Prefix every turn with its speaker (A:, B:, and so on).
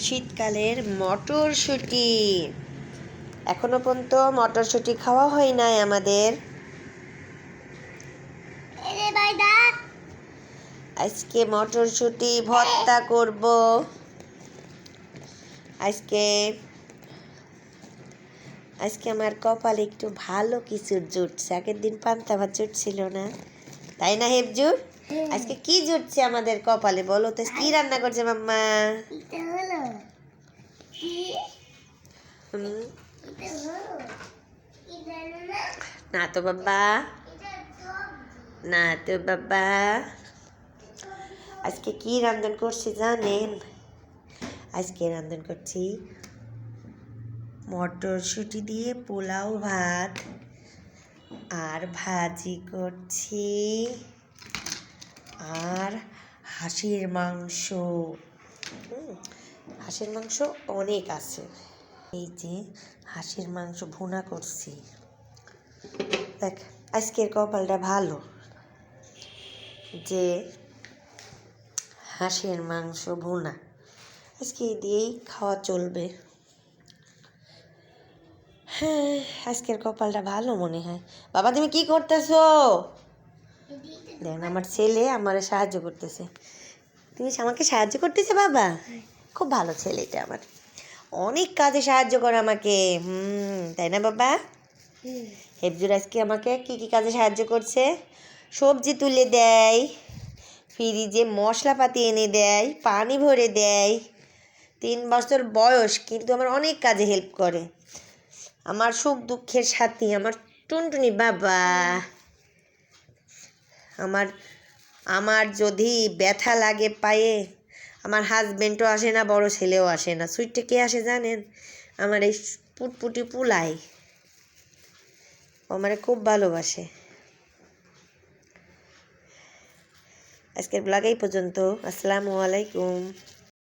A: শীতকালের মটরশুঁটি। এখনও পর্যন্ত মটরশুঁটি খাওয়া হয় নাই আমাদের। আজকে মটরশুঁটি ভর্তা করব। আজকে আজকে আমার কপালে একটু ভালো কিছু জুটছে। আগের দিন পান্তা ভাত জুটছিল না। তাই না হেবজুর আজকে কি জুটছে আমাদের কপালে? বলো তো কি রান্না করছে মাম্মা?
B: না?
A: তো বাবা। না তো বাবা। আজকে কি রান্ধন করছি জানেন? আজকে রান্ধন করছি মটরশুঁটি দিয়ে পোলাও ভাত আর ভাজি করছি। আর হাঁসের মাংস। হাঁসের মাংস অনেক আছে। এই যে হাঁসের মাংস ভুনা করছি। দেখ, আজকের কপালটা ভালো। যে হাঁসের মাংস ভুনা। আজকে দিয়েই খাওয়া চলবে। হ্যাঁ আজকের কপালটা ভালো মনে হয়। বাবা, তুমি কি করতেছো? দেখেন আমার ছেলে আমার সাহায্য করতেছে। তুমি আমাকে সাহায্য করতেছে বাবা? খুব ভালো ছেলে এটা আমার। অনেক কাজে সাহায্য করে আমাকে। হুম তাই না বাবা? হেফজুর আজকে আমাকে কি কি কাজে সাহায্য করছে? সবজি তুলে দেয় ফ্রিজে মশলাপাতি এনে দেয় পানি ভরে দেয়। তিন বছর বয়স কিন্তু আমার অনেক কাজে হেল্প করে। আমার সুখ দুঃখের সাথী আমার টুনটুনি বাবা। আমার আমার যদি ব্যথা লাগে পায়ে, আমার হাজবেন্ডও আসে না, বড় ছেলেও আসে না। সুইটটা কে আসে জানেন? আমার এই পুটপুটি পুলাই। আমারে খুব ভালোবাসে। আজকের ব্লগ এই পর্যন্ত। আসসালামু আলাইকুম।